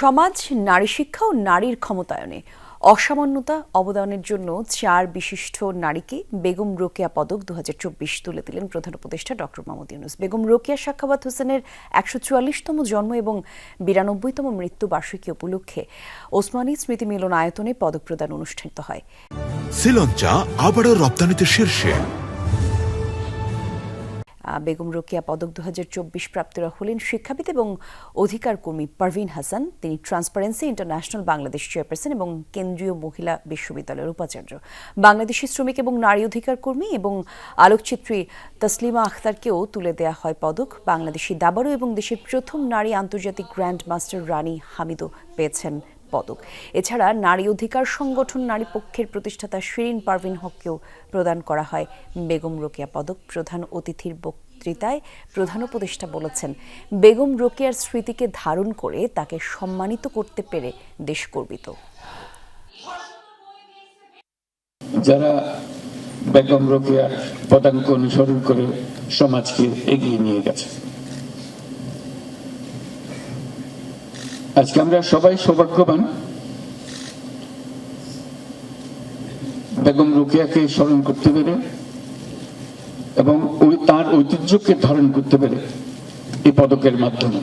সমাজ, নারী শিক্ষা ও নারীর ক্ষমতায়নে অসামান্যতা অবদানের জন্য চার বিশিষ্ট নারীকে বেগম রোকেয়া পদক দুহাজার চব্বিশ তুলে দিলেন প্রধান উপদেষ্টা ডক্টর মোহাম্মদ ইউনুস। বেগম রোকেয়া সাখাবাত হোসেনের একশো চুয়াল্লিশতম জন্ম এবং বিরানব্বইতম মৃত্যু বার্ষিকী উপলক্ষে ওসমানী স্মৃতি মিলন আয়তনে পদক প্রদান অনুষ্ঠিত হয়। শ্রীলঞ্চা আবারও রপ্তানিতে শীর্ষে। বেগম রোকেয়া পদক দু প্রাপ্তরা হলেন শিক্ষাবিদ এবং অধিকার কর্মী পারভিন হাসান। তিনি ট্রান্সপারেন্সি ইন্টারন্যাশনাল বাংলাদেশ চেয়ারপারসন এবং কেন্দ্রীয় মহিলা বিশ্ববিদ্যালয়ের উপাচার্য। বাংলাদেশি শ্রমিক এবং নারী অধিকার কর্মী এবং আলোকচিত্রী তসলিমা আখতারকেও তুলে দেয়া হয় পদক। বাংলাদেশি দাবারু এবং দেশের প্রথম নারী আন্তর্জাতিক গ্র্যান্ড মাস্টার রানী হামিদও পেয়েছেন পদক। এছাড়া নারী অধিকার সংগঠন নারী পক্ষের প্রতিষ্ঠাতা শিরিন পারভিন হককেও প্রদান করা হয়। বেগম রোকেয়া পদক প্রধান অতিথির বক্তৃতায় প্রধান উপদেষ্টা বলেছেন, বেগম রোকেয়ার স্মৃতিকে ধারণ করে তাকে সম্মানিত করতে পেরে দেশ গর্বিত। যারা বেগম রোকেয়ার পদাঙ্ক অনুসরণ করে সমাজকে এগিয়ে নিয়ে গেছে আজকে আমরা সবাই সৌভাগ্যবান। বেগম রোকেয়াকে স্মরণ করতে পেরে এবং ওই তার ঐতিহ্যকে ধারণ করতে পেরে এই পদকের মাধ্যমে।